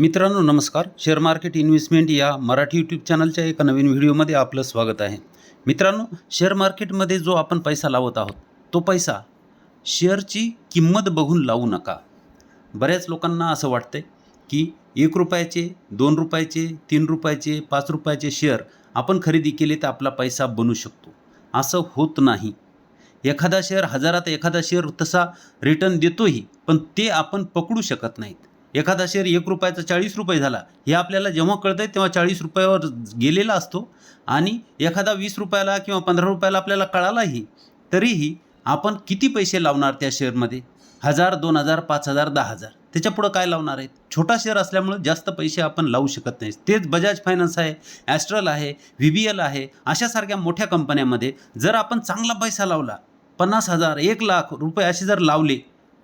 मित्रांनो नमस्कार. Share market investment या मराठी यूट्यूब चॅनलच्या एका नवीन व्हिडिओमध्ये आपलं स्वागत आहे. मित्रांनो शेअर मार्केटमध्ये जो आपण पैसा लावत आहोत तो पैसा शेअरची किंमत बघून लावू नका. बऱ्याच लोकांना असं वाटतंय की एक रुपयाचे दोन रुपयाचे तीन रुपयाचे पाच रुपयाचे शेअर आपण खरेदी केले तर आपला पैसा बनू शकतो. असं होत नाही. एखादा शेअर हजारात एखादा शेअर तसा रिटर्न देतोही पण ते आपण पकडू शकत नाहीत. एखादा शेअर एक रुपयाचा चाळीस रुपये झाला हे आपल्याला जेव्हा कळतं तेव्हा चाळीस रुपयावर गेलेला असतो. आणि एखादा वीस रुपयाला किंवा पंधरा रुपयाला आपल्याला कळालाही तरीही आपण किती पैसे लावणार त्या शेअरमध्ये हजार दोन हजार पाच हजार दहा हजार. त्याच्या पुढं काय लावणार आहेत? छोटा शेअर असल्यामुळं जास्त पैसे आपण लावू शकत नाही. तेच बजाज फायनान्स आहे ॲस्ट्रल आहे व्ही बी एल आहे अशासारख्या मोठ्या कंपन्यामध्ये जर आपण चांगला पैसा लावला पन्नास हजार एक लाख रुपये असे जर लावले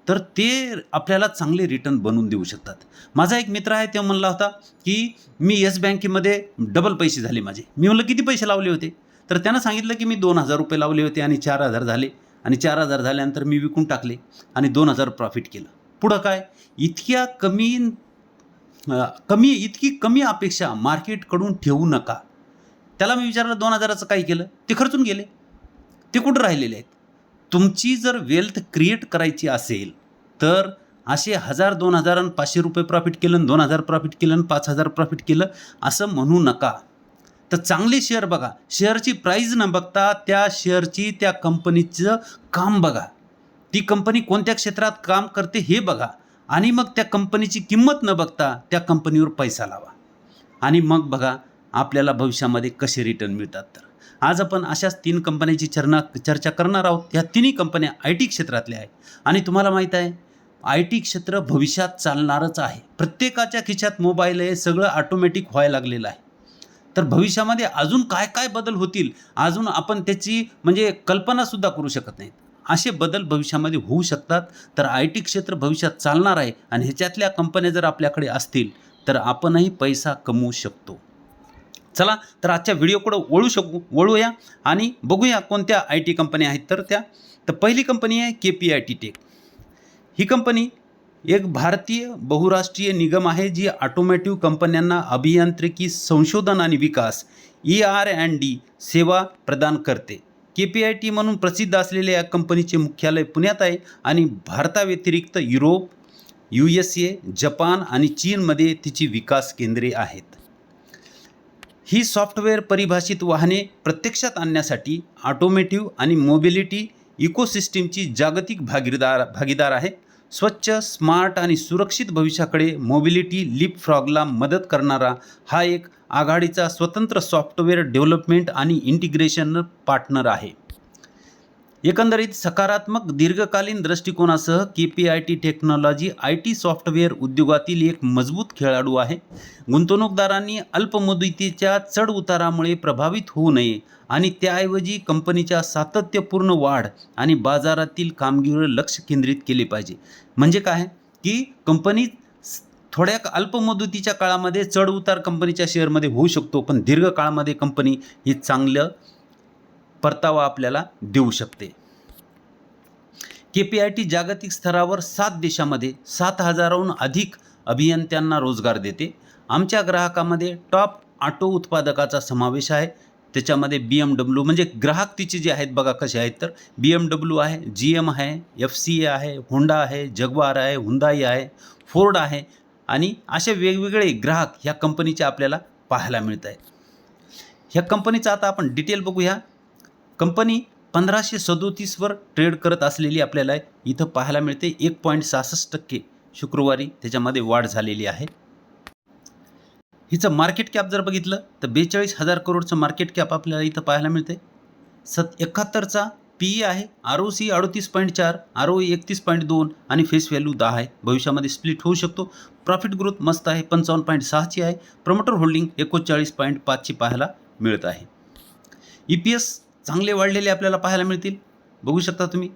तर ते आपल्याला चांगले रिटर्न बनवून देऊ शकतात. माझा एक मित्र आहे तो म्हणला होता की मी येस बँकेमध्ये डबल पैसे झाले माझे. मी म्हणलं किती पैसे लावले होते? तर त्यानं सांगितलं की मी दोन हजार रुपये लावले होते आणि चार हजार झाले. आणि चार हजार झाल्यानंतर मी विकून टाकले आणि दोन हजार प्रॉफिट केलं. पुढं काय? इतक्या कमी कमी इतकी कमी अपेक्षा मार्केटकडून ठेवू नका. त्याला मी विचारलं दोन हजाराचं काय केलं? ते खर्चून गेले. ते कुठं राहिलेले आहेत? तुमची जर वेल्थ क्रिएट करायची असेल तर असे हजार दोन हजार आणि पाचशे रुपये प्रॉफिट केलं दोन हजार प्रॉफिट केलं आणि पाच हजार प्रॉफिट केलं असं म्हणू नका. तर चांगले शेअर बघा. शेअरची प्राईज न बघता त्या शेअरची त्या कंपनीचं काम बघा. ती कंपनी कोणत्या क्षेत्रात काम करते हे बघा. आणि मग त्या कंपनीची किंमत न बघता त्या कंपनीवर पैसा लावा. आणि मग बघा आपल्याला भविष्यामध्ये कसे रिटर्न मिळतात तर. आज आपण अशाच तीन कंपन्यांची चर्ना चर्चा करणार आहोत. ह्या तिन्ही कंपन्या आय टी क्षेत्रातल्या आहेत आणि तुम्हाला माहीत आहे आय टी क्षेत्र भविष्यात चालणारच आहे. प्रत्येकाच्या खिशात मोबाईल आहे सगळं ऑटोमॅटिक व्हायला लागलेलं आहे. तर भविष्यामध्ये अजून काय काय बदल होतील अजून आपण त्याची म्हणजे कल्पनासुद्धा करू शकत नाहीत. असे बदल भविष्यामध्ये होऊ शकतात. तर आय टी क्षेत्र भविष्यात चालणार आहे आणि ह्याच्यातल्या कंपन्या जर आपल्याकडे असतील तर आपणही पैसा कमवू शकतो. चला तर आजच्या व्हिडिओकडं वळू शकू वळूया आणि बघूया कोणत्या आय टी कंपन्या आहेत तर त्या. तर पहिली कंपनी आहे K P I T tech he company एक भारतीय बहुराष्ट्रीय निगम आहे जी ऑटोमॅटिव्ह कंपन्यांना अभियांत्रिकी संशोधन आणि विकास ई आर अँड डी सेवा प्रदान करते. के पी आय टी म्हणून प्रसिद्ध असलेल्या या कंपनीचे मुख्यालय पुण्यात आहे आणि भारताव्यतिरिक्त Europe U S A Japan आणि चीनमध्ये तिची विकास केंद्रे आहेत. ही सॉफ्टवेअर परिभाषित वाहने प्रत्यक्षात आणण्यासाठी ऑटोमेटिव्ह आणि मोबिलिटी इकोसिस्टीमची जागतिक भागीदार भागीदार आहे. स्वच्छ स्मार्ट आणि सुरक्षित भविष्याकडे मोबिलिटी लिप फ्रॉगला मदत करणारा हा एक आघाडीचा स्वतंत्र सॉफ्टवेअर डेव्हलपमेंट आणि इंटिग्रेशन पार्टनर आहे. एकंदरीत सकारात्मक दीर्घकालीन दृष्टिकोनासह K P I T technology I T software उद्योगातील एक मजबूत खेळाडू आहे. गुंतवणूकदारांनी अल्पमुदतीच्या चढ उतारामुळे प्रभावित होऊ नये आणि त्याऐवजी कंपनीच्या सातत्यपूर्ण वाढ आणि बाजारातील कामगिरीवर लक्ष केंद्रित केले पाहिजे. म्हणजे काय? की कंपनी थोड्या अल्पमुदतीच्या काळामध्ये चढ उतार कंपनीच्या शेअरमध्ये होऊ शकतो पण दीर्घ काळामध्ये कंपनी ही चांगलं परतावा आपल्याला देऊ शकते. के पी आय टी जागतिक स्तरावर सात देशामध्ये सात हजाराहून अधिक अभियंत्यांना रोजगार देते. आमच्या ग्राहकामध्ये टॉप ऑटो उत्पादकाचा समावेश आहे. त्याच्यामध्ये बी एम डब्ल्यू म्हणजे ग्राहक तिचे जे आहेत बघा कसे आहेत तर बी एम डब्ल्यू आहे जी एम आहे एफ सी ए आहे होंडा आहे जगवार आहे हुंदाई आहे फोर्ड आहे आणि असे वेगवेगळे ग्राहक ह्या कंपनीचे आपल्याला पाहायला मिळत आहेत. ह्या कंपनीचं आता आपण डिटेल बघूया. कंपनी पंधराशे सदोतीसवर ट्रेड करत असलेली आपल्याला इथं पाहायला मिळते एक पॉईंट सहासष्ट टक्के शुक्रवारी त्याच्यामध्ये वाढ झालेली आहे. हिचं मार्केट कॅप जर बघितलं तर बेचाळीस हजार करोडचं मार्केट कॅप आपल्याला इथं पाहायला मिळते. सत एकाहत्तरचा पी ई आहे आर ओ सी अडतीस पॉईंट चार आर ओ एकतीस पॉईंट दोन आणि फेस व्हॅल्यू दहा आहे. भविष्यामध्ये स्प्लिट होऊ शकतो. प्रॉफिट ग्रोथ मस्त आहे पंचावन्न पॉईंट सहाची आहे. प्रमोटर होल्डिंग एकोणचाळीस पॉईंट पाचची पाहायला मिळत आहे. ई पी एस चांगले वाढलेले आपल्याला पाहायला मिळतील. बघू शकता तुम्ही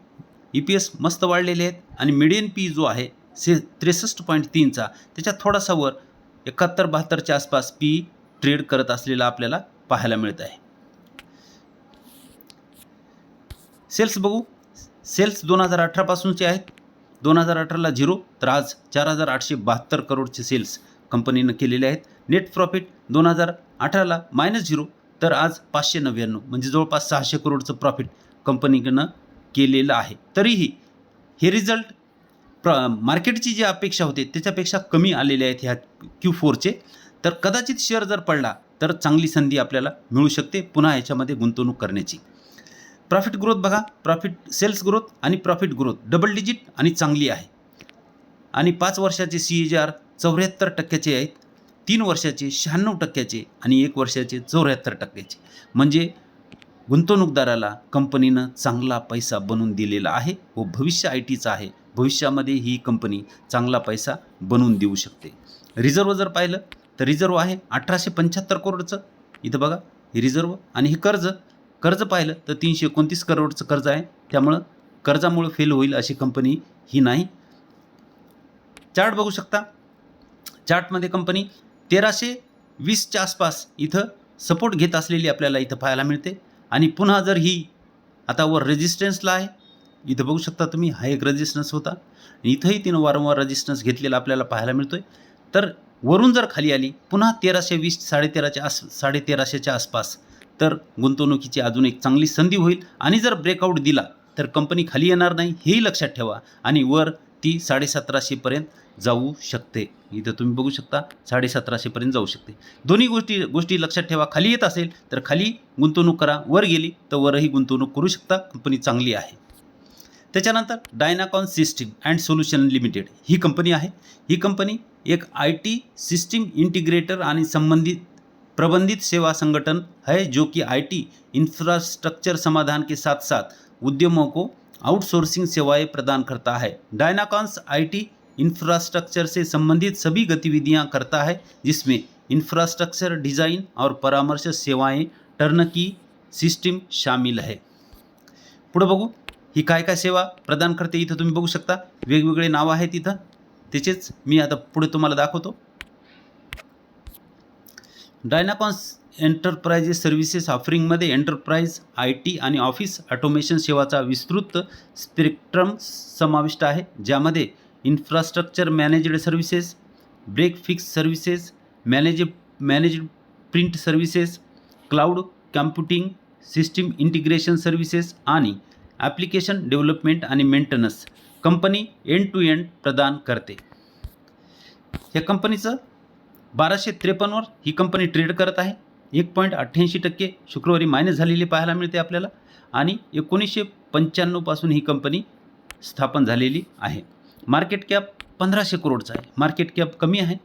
ई पी एस मस्त वाढलेले आहेत आणि मिडियन पी जो आहे से त्रेसष्ट पॉईंट तीनचा त्याच्यात थोडासा वर एकाहत्तर बहात्तरच्या आसपास पी ट्रेड करत असलेला आपल्याला पाहायला मिळत आहे. सेल्स बघू. सेल्स दोन हजार अठरापासूनचे आहेत. दोन हजार अठराला झिरो तर आज चार हजार आठशे बहात्तर करोडचे सेल्स कंपनीनं केलेले आहेत. नेट प्रॉफिट दोन हजार अठराला मायनस झिरो तर आज पाचशे नव्याण्णव म्हणजे जवळपास सहाशे करोडचं प्रॉफिट कंपनीकडनं केलेलं आहे. तरीही हे रिझल्ट प्र मार्केटची जी अपेक्षा होते त्याच्यापेक्षा कमी आलेले आहेत ह्या क्यू फोरचे तर कदाचित शेअर जर पडला तर चांगली संधी आपल्याला मिळू शकते पुन्हा ह्याच्यामध्ये गुंतवणूक करण्याची. प्रॉफिट ग्रोथ बघा प्रॉफिट सेल्स ग्रोथ आणि प्रॉफिट ग्रोथ डबल डिजिट आणि चांगली आहे. आणि पाच वर्षाचे सी ए जी आर चौऱ्याहत्तर टक्क्याचे आहेत. तीन वर्षाचे शहाण्णव टक्क्याचे आणि एक वर्षाचे चौऱ्याहत्तर टक्क्याचे. म्हणजे गुंतवणूकदाराला कंपनीनं चांगला पैसा बनवून दिलेला आहे व भविष्य आय टीचं आहे. भविष्यामध्ये ही कंपनी चांगला पैसा बनवून देऊ शकते. रिझर्व जर पाहिलं तर रिझर्व आहे अठराशे पंच्याहत्तर करोडचं. इथं बघा हे रिझर्व आणि हे कर्ज. कर्ज पाहिलं तर तीनशे एकोणतीस करोडचं कर्ज आहे. त्यामुळं कर्जामुळं फेल होईल अशी कंपनी ही नाही. चार्ट बघू शकता. चार्टमध्ये कंपनी तेराशे वीसच्या आसपास इथं सपोर्ट घेत असलेली आपल्याला इथं पाहायला मिळते. आणि पुन्हा जर ही आता वर रेजिस्टन्सला आहे इथं बघू शकता तुम्ही हा एक रेजिस्टन्स होता. इथंही तिनं वारंवार रेजिस्टन्स घेतलेला आपल्याला पाहायला मिळतो आहे तर वरून जर खाली आली पुन्हा तेराशे वीस साडेतेराच्या आस साडेतेराशेच्या आसपास तर गुंतवणुकीची अजून एक चांगली संधी होईल. आणि जर ब्रेकआउट दिला तर कंपनी खाली येणार नाही हेही लक्षात ठेवा. आणि वर ती साडेसतराशेपर्यंत जाऊ शकते. इथं तुम्ही बघू शकता साडेसतराशेपर्यंत जाऊ शकते. दोन्ही गोष्टी गोष्टी लक्षात ठेवा. खाली येत असेल तर खाली गुंतवणूक करा. वर गेली तर वरही गुंतवणूक करू शकता. कंपनी चांगली आहे. त्याच्यानंतर Dynacons system and solution limited he company आहे. ही कंपनी एक आय टी सिस्टीम इंटिग्रेटर आणि संबंधित प्रबंधित सेवा संगठन है जो कि आईटी इंफ्रास्ट्रक्चर समाधान के साथ साथ उद्यमों को आउटसोर्सिंग सेवाएं प्रदान करता है। डायनाकॉन्स आईटी इंफ्रास्ट्रक्चर से संबंधित सभी गतिविधियां करता है जिसमें इंफ्रास्ट्रक्चर डिज़ाइन और परामर्श सेवाएं टर्नकी सिस्टम शामिल है। पुढं बघू ही काय काय सेवा प्रदान करते इथं तुम्ही बघू शकता। वेगवेगळे नावं आहेत इथं त्याचेच मी आता पुढे तुम्हाला दाखवतो. डायनाकॉन्स एंटरप्राइजेस सर्व्हिसेस ऑफरिंगमध्ये एंटरप्राइज आय टी आणि ऑफिस ऑटोमेशन सेवाचा विस्तृत स्पेक्ट्रम समाविष्ट आहे ज्यामध्ये infrastructure managed services break fix services manage managed print services cloud computing system integration services आणि ॲप्लिकेशन डेव्हलपमेंट आणि maintenance company end to end प्रदान करते. या कंपनीचं बाराशे त्रेपन्नवर ही कंपनी ट्रेड करत आहे. एक पॉईंट अठ्ठ्याऐंशी टक्के शुक्रवारी मायनस झालेली पाहायला मिळते आपल्याला. आणि एकोणीसशे पंच्याण्णवपासून ही कंपनी स्थापन झालेली आहे. मार्केट कॅप पंधराशे करोडचा आहे. मार्केट कॅप कमी आहे.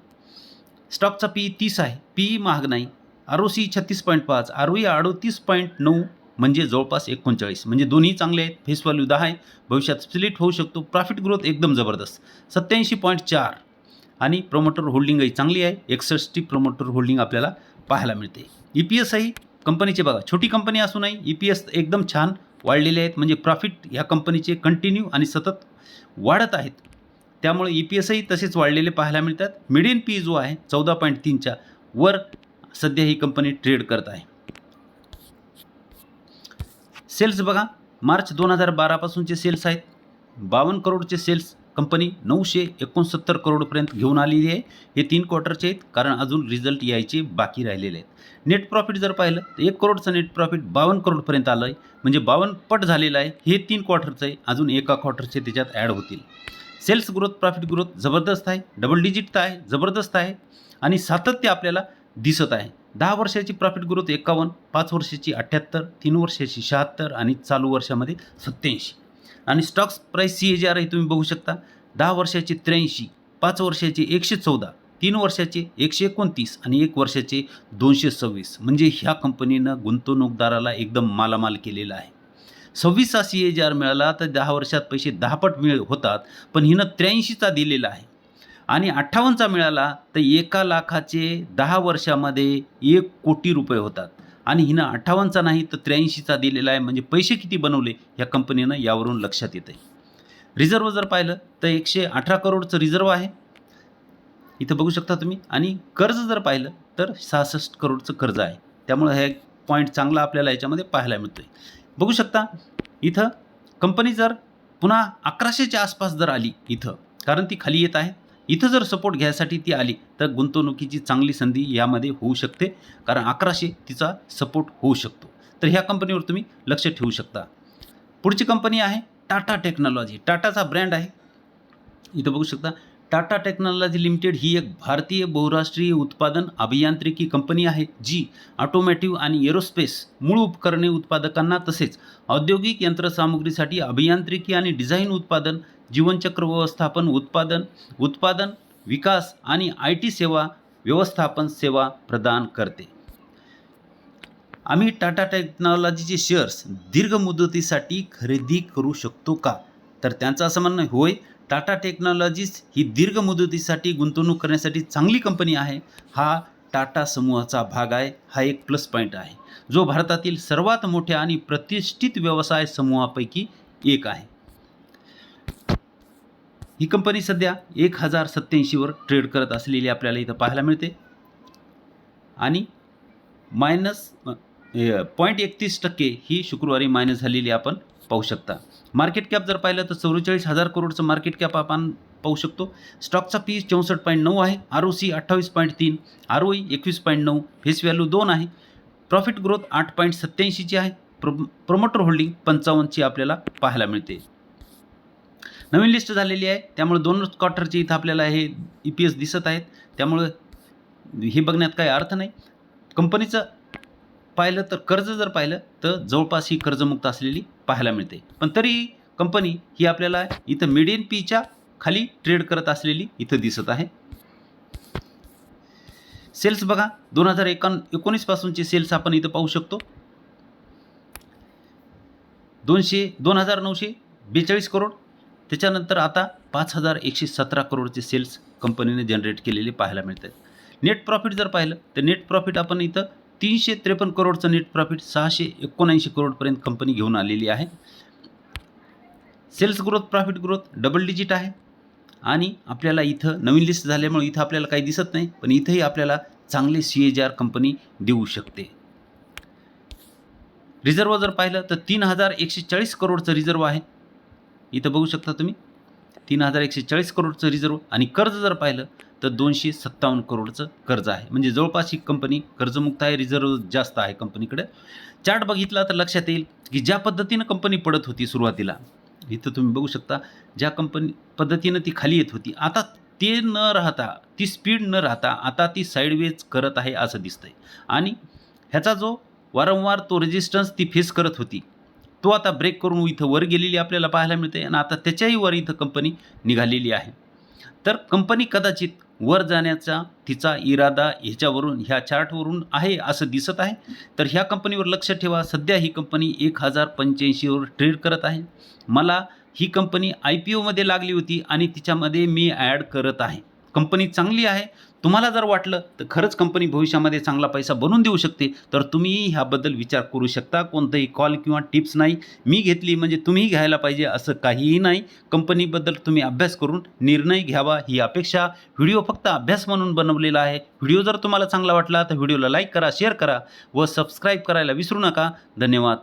स्टॉकचा पी तीस आहे. पी महाग नाही. आर ओ सी छत्तीस पॉईंट पाच. आर ओ ई अडोतीस पॉईंट नऊ म्हणजे जवळपास एकोणचाळीस. म्हणजे दोन्ही चांगले आहेत. फेस व्हॅल्यू दहा आहे. भविष्यात स्प्लिट होऊ शकतो. प्रॉफिट ग्रोथ एकदम जबरदस्त. सत्याऐंशी पॉईंट चार. आणि प्रोमोटर होल्डिंगही चांगली आहे. एकसष्टी प्रोमोटर होल्डिंग आपल्याला पाहायला मिळते. ई पी एसही कंपनीचे बघा छोटी कंपनी असूनही ई पी एस एकदम छान वाढलेले आहेत. म्हणजे प्रॉफिट ह्या कंपनीचे कंटिन्यू आणि सतत वाढत आहेत. त्यामुळे ई पी एसही तसेच वाढलेले पाहायला मिळतात. मिडियन पी जो आहे चौदा पॉईंट तीनच्या वर सध्या ही कंपनी ट्रेड करत आहे. सेल्स बघा मार्च दोन हजार बारापासूनचे सेल्स आहेत. बावन्न करोडचे सेल्स कंपनी नऊशे एकोणसत्तर करोडपर्यंत घेऊन आलेली आहे. हे तीन क्वार्टरचे आहेत कारण अजून रिझल्ट यायचे बाकी राहिलेले आहेत. नेट प्रॉफिट जर पाहिलं तर एक करोडचं नेट प्रॉफिट बावन्न करोडपर्यंत आलं आहे म्हणजे बावन्न पट झालेलं आहे. हे तीन क्वार्टरचं आहे. अजून एका क्वार्टरचे त्याच्यात ॲड होतील. सेल्स ग्रोथ प्रॉफिट ग्रोथ जबरदस्त आहे. डबल डिजिट तर आहे. जबरदस्त आहे. आणि सातत्य आपल्याला दिसत आहे. दहा वर्षाची प्रॉफिट ग्रोथ एकावन्न पाच वर्षाची अठ्ठ्याहत्तर तीन वर्षाची शहात्तर आणि चालू वर्षामध्ये सत्याऐंशी आणि stocks price C A G R आहे तुम्ही बघू शकता दहा वर्षाचे त्र्याऐंशी पाच वर्षाचे एकशे चौदा तीन वर्षाचे एकशे एकोणतीस आणि एक वर्षाचे दोनशे सव्वीस. म्हणजे ह्या कंपनीनं गुंतवणूकदाराला एकदम मालामाल केलेला आहे. सव्वीसचा सी ए जी आर मिळाला तर दहा वर्षात पैसे दहापट मिळ होतात पण हिनं त्र्याऐंशीचा दिलेला आहे. आणि अठ्ठावन्नचा मिळाला तर एका लाखाचे दहा वर्षामध्ये एक कोटी रुपये होतात. आणि हिनं अठ्ठावन्नचा नाही तर त्र्याऐंशीचा दिलेला आहे. म्हणजे पैसे किती बनवले या कंपनीनं यावरून लक्षात येतं आहे रिझर्व जर पाहिलं तर एकशे अठरा करोडचं रिझर्व आहे. इथं बघू शकता तुम्ही. आणि कर्ज जर पाहिलं तर सहासष्ट करोडचं कर्ज आहे. त्यामुळं हे पॉईंट चांगला आपल्याला याच्यामध्ये पाहायला मिळतो आहे बघू शकता इथं कंपनी जर पुन्हा अकराशेच्या आसपास जर आली इथं कारण ती खाली येत आहे इथं जर सपोर्ट घ्यायसाठी ती आली तर गुंतवणुकीची चांगली संधी यामध्ये होऊ शकते. कारण अकराशे तिचा सपोर्ट होऊ शकतो. तर ह्या कंपनीवर तुम्ही लक्ष ठेवू शकता. पुढची कंपनी आहे टाटा टेक्नॉलॉजी. टाटाचा ब्रँड आहे. इथं बघू शकता टाटा टेक्नॉलॉजी लिमिटेड ही एक भारतीय बहुराष्ट्रीय उत्पादन अभियांत्रिकी कंपनी आहे जी ऑटोमॅटिव्ह आणि एरोस्पेस मूळ उपकरणे उत्पादकांना तसेच औद्योगिक यंत्रसामुग्रीसाठी अभियांत्रिकी आणि डिझाईन उत्पादन जीवनचक्र व्यवस्थापन उत्पादन उत्पादन विकास आणि आय टी सेवा व्यवस्थापन सेवा प्रदान करते. आम्ही टाटा टेक्नॉलॉजीचे शेअर्स दीर्घ मुदतीसाठी खरेदी करू शकतो का? तर त्यांचं असं म्हणणं होय टाटा टेक्नॉलॉजीज ही दीर्घ मुदतीसाठी गुंतवणूक करण्यासाठी चांगली कंपनी आहे. हा टाटा समूहाचा भाग आहे हा एक प्लस पॉईंट आहे. जो भारतातील सर्वात मोठ्या आणि प्रतिष्ठित व्यवसाय समूहापैकी एक आहे. ही कंपनी सध्या एक हजार सत्याऐंशीवर ट्रेड करत असलेली आपल्याला इथं पाहायला मिळते. आणि मायनस पॉईंट एकतीस टक्के ही शुक्रवारी मायनस झालेली आपण पाहू शकता. मार्केट कॅप जर पाहिलं तर चौवेचाळीस हजार करोडचं मार्केट कॅप आपण पाहू शकतो. स्टॉकचा पी चौसष्ट पॉईंट नऊ आहे. आर ओ सी अठ्ठावीस पॉईंट तीन आर ओ ई एकवीस पॉईंट नऊ फेस व्हॅल्यू दोन आहे. प्रॉफिट ग्रोथ आठ पॉईंट सत्याऐंशीची आहे. प्रो प्रोमोटर होल्डिंग पंचावन्नची आपल्याला पाहायला मिळते. नवीन लिस्ट झालेली आहे. त्यामुळे दोनच क्वार्टरचे इथं आपल्याला हे ई पी एस दिसत आहेत. त्यामुळं हे बघण्यात काही अर्थ नाही. कंपनीचं पाहिलं तर कर्ज जर पाहिलं तर जवळपास ही कर्जमुक्त असलेली पाहायला मिळते. पण तरी कंपनी ही आपल्याला इथं मिडियन पीच्या खाली ट्रेड करत असलेली इथं दिसत आहे. सेल्स बघा दोन हजार एकान एकोणीसपासूनचे सेल्स आपण इथं पाहू शकतो. दोनशे दोन हजार नऊशे बेचाळीस करोड. त्याच्यानंतर आता पाच हजार एकशे सतरा करोडचे सेल्स कंपनीने जनरेट केलेले पाहायला मिळतात नेट प्रॉफिट जर पाहिलं तर नेट प्रॉफिट आपण इथं तीनशे त्रेपन्न करोडचं नेट प्रॉफिट सहाशे एकोणऐंशी करोडपर्यंत कंपनी घेऊन आलेली आहे. Sales growth profit growth double digit आहे. आणि आपल्याला इथं नवीन लिस्ट झाल्यामुळे इथं आपल्याला काही दिसत नाही पण इथंही आपल्याला चांगले सी एच आर कंपनी देऊ शकते. रिझर्व जर पाहिलं तर तीन हजार एकशे चाळीस करोडचं रिझर्व आहे. इथं बघू शकता तुम्ही. तीन हजार एकशे चाळीस करोडचं रिझर्व आणि कर्ज जर पाहिलं तर दोनशे सत्तावन्न करोडचं कर्ज आहे. म्हणजे जवळपास ही कंपनी कर्जमुक्त आहे रिझर्व जास्त आहे कंपनीकडे चार्ट बघितला तर लक्षात येईल की ज्या पद्धतीनं कंपनी पडत होती सुरुवातीला इथं तुम्ही बघू शकता ज्या कंपनी पद्धतीनं ती खाली येत होती आता ते न राहता ती स्पीड न राहता आता ती साईडवेज करत आहे असं दिसतंय. आणि ह्याचा जो वारंवार तो रेजिस्टन्स ती फेस करत होती तो आता ब्रेक करून इथं वर गेलेली आपल्याला पाहायला मिळते आणि आता त्याच्याही वर इथं कंपनी निघालेली आहे. तर कंपनी कदाचित वर जाण्याचा तिचा इरादा ह्याच्यावरून ह्या चार्टवरून आहे असं दिसत आहे. तर ह्या कंपनीवर लक्ष ठेवा. सध्या ही कंपनी एक हजार पंच्याऐंशीवर ट्रेड करत आहे. मला ही कंपनी आय पी ओमध्ये लागली होती आणि तिच्यामध्ये मी ॲड करत आहे. कंपनी चांगली आहे तुम्हाला जर वाटलं तर खरंच कंपनी भविष्यामध्ये चांगला पैसा बनवून देऊ शकते. तर तुम्ही ह्याबद्दल विचार करू शकता. कोणतंही कॉल किंवा टिप्स नाही. मी घेतली म्हणजे तुम्ही घ्यायला पाहिजे असं काहीही नाही. कंपनीबद्दल तुम्ही अभ्यास करून निर्णय घ्यावा ही अपेक्षा. व्हिडिओ फक्त अभ्यास म्हणून बनवलेला आहे. व्हिडिओ जर तुम्हाला चांगला वाटला तर व्हिडिओला लाईक करा शेअर करा व सबस्क्राईब करायला विसरू नका. धन्यवाद.